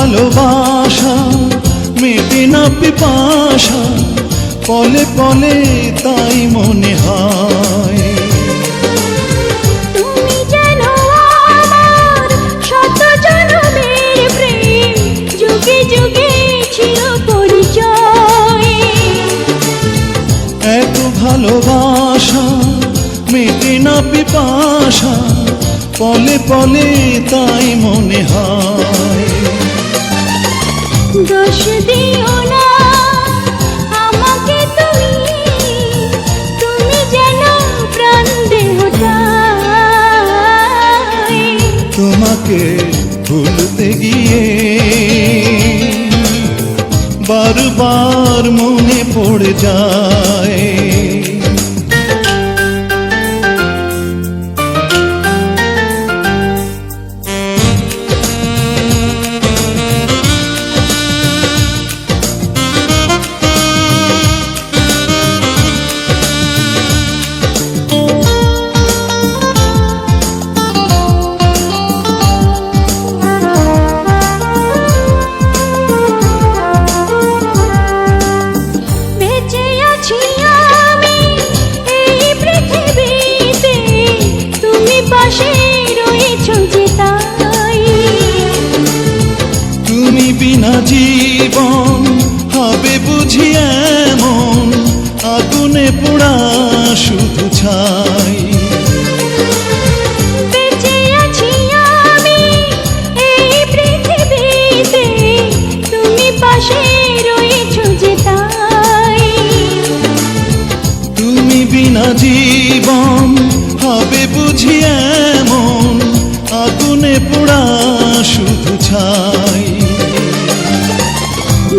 ভালোবাসা মেটে না পিপাসা পলে পলে তাই মনে হয়। এত ভালোবাসা মেটে না পিপাসা পলে পলে তাই মনে হয়। তোমাকে ভুলতে গিয়ে বারবার মনে পড়ে যায়। বিনা জীবন হবে বুঝি এমন আগুনে পোড়া শুধু ছাই। তুমি বিনা জীবন হবে বুঝি এমন আগুনে পোড়া শুধু ছাই।